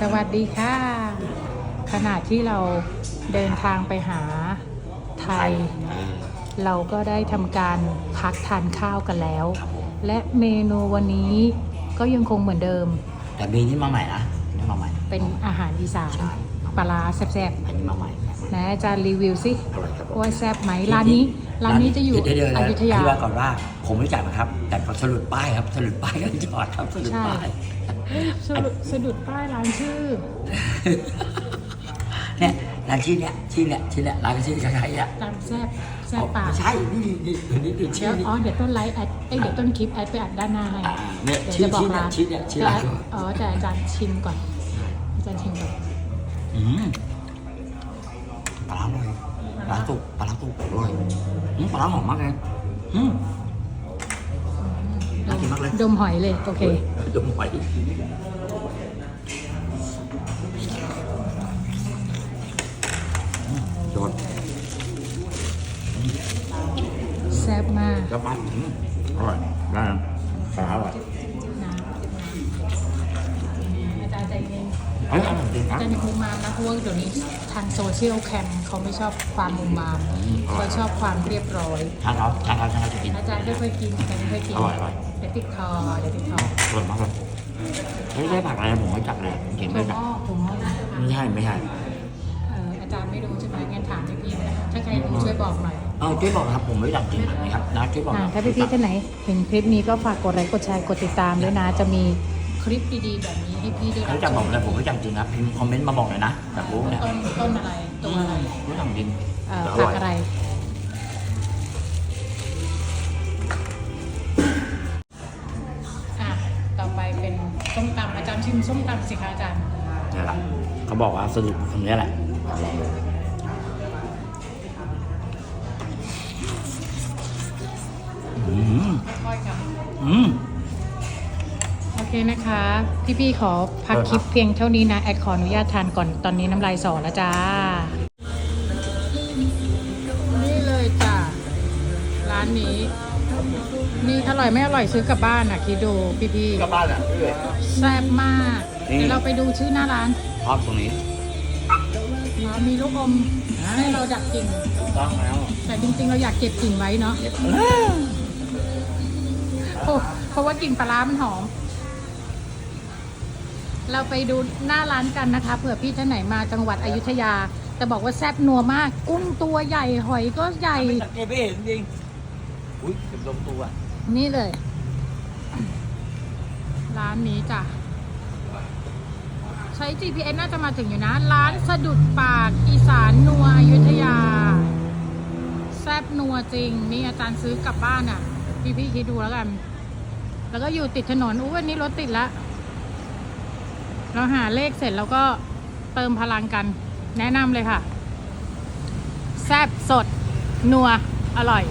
สวัสดีค่ะ ขณะที่เราเดินทางไปหาไทย เราก็ได้ทำการพักทานข้าวกันแล้ว และเมนูวันนี้ก็ยังคงเหมือนเดิม แต่มีนี่มาใหม่นะนี่มาใหม่ เป็นอาหารอีสานปลาร้าแซ่บอันนี้มาใหม่ๆนะอาจารย์รีวิวสิอร่อยครับผมว่าแซ่บไหมร้านนี้ร้านนี้จะอยู่เดี๋วเดี๋วอยุธยาอธิบายก่อนว่าผมไม่จ่ายนะครับ แต่พอสลุดป้ายครับสลุดป้ายกันจอดครับสลุดใช่ป้ายเฮ้ย สะดุดสะดุดป้ายร้านชื่อ เนี่ยร้านชื่อเนี่ยชื่อเนี่ยชื่อเนี่ยร้านก็ชื่อคล้ายๆเนี่ยร้านแซ่บแซ่บปากไม่ใช่นี่นี่นี่นี่นี่เดี๋ชื่ยอวนี่อ๋อเดี๋ยวต้นไลฟ์แอดเอ้ยเดี๋ยวต้นคลิปแอดไปอัดด้านหน้าให้ เนี่ยเดี๋ยวชื่อจะบอกชื่อเนี่ยร้านชื่อเนี่ยชื่อร้านแต่อ๋อแต่อาจารย์ชิมก่อน อาจารย์ชิมก่อนอืมปลาร้าอร่อยปลาร้าตุกปลาร้าตุกอร่อยอืมปลาร้าหอมมากเลยอืมน่ากิน มากเลยดมหอยเลย โอเคดมหอยอืมโดนแซ่บมากแล้วมันอืมอร่อยได้นะปลาร้าอร่อยนะอาจารย์ใจเย็น เฮ้ยอร่อยจริงอานะจารย์อย่ามุมมามนะเพราะว่าเดี๋ยวนี้ทางโซเชียลแคมเขาไม่ชอบความมุมมามเขาชอบความเรียบร้อยทานเขาทานเขาทานเขาจะกินอาจารย์ไม่เคยกินแต่ไม่เคยกินอร่อยอร่อยเดี๋ยวติดคอเดี๋ยวติดคออร่อยมากเลยเฮ้ยได้ผักอะไรผมไม่จับเลยผมกินถั่ไม่วจับงอกถั่วงอกนะไม่ใช่ไม่ใช่เอ่ออาจารย์ไม่รู้ใช่ไหมงั้นถามพี่ๆนะถ้าใครรู้ช่วยบอกหน่อยเออช่วยบอกนะครับผมไม่จับจริงนะครับนะช่วยบอกหอ่าน่อยถ้าพี่ๆท่านไหนเห็นคลิปนี้ก็ฝากกดไลค์กดแชร์กดติดตามด้วยนะจะมี คลิปดีๆแบบนี้ให้พี่ได้รัเขาบจะชบอกมเลยผมไม่จับจริงครับพิมพ์คอมเมนต์มาบอกหน่อยนะอยากรู้เนี่ยต้นต้นอะไรตัวอะไรรู้จักจริงเอ่อแต่อผัร่กอยอะไร อะ ต่อไปเป็นส้มตำอาจารย์ชิมส้มตำสิคะอาจารย์ นี่แหละเขาบอกว่าสรุปคำนี้แหละลองดูอืมค่อยๆค่ะอืมโอ เคนะคะ พี่ๆขอพักคลิปเพียงเท่านี้นะ แอดขออนุญาตทานก่อนตอนนี้น้ำลายสอแล้วจ้า นี่เลยจ้ะร้านนี้ นี่อร่อยไม่อร่อยซื้อกลับบ้านอะ คิดดูพี่กลับบ้านอะพี่เลยๆแซ่บมากนี่เดี๋ยวเราไปดูชื่อหน้าร้านชอบตรงนี้อ๋อมีลูกอมให้เราดักกิ่งต้องแล้วแต่จริงๆ เราอยากเก็บกิ่งไว้เนาะเพราะเพราะว่ากิ่งปลาร้ามันหอม เราไปดูหน้าร้านกันนะคะเผื่อพี่ท่านไหนมาจังหวัดอยุธยาจะบอกว่าแซ่บนัวมาก กุ้งตัวใหญ่หอยก็ใหญ่สังเกตไม่เห็นจริงอุ้ยเก็บลงตัวนี่เลย ร้านนี้จ้ะ ใช้ GPS น่าจะมาถึงอยู่นะ ร้านสะดุดปากอีสานนัวอยุธยา แซบนัวจริง นี่อาจารย์ซื้อกลับบ้านอะ พี่พี่ๆคิดดูแล้วกัน แล้วก็อยู่ติดถนนอู้วันนี้รถติดละ เราหาเลขเสร็จแล้วก็เติมพลังกัน แนะนำเลยค่ะ แซ่บสด นัว อร่อย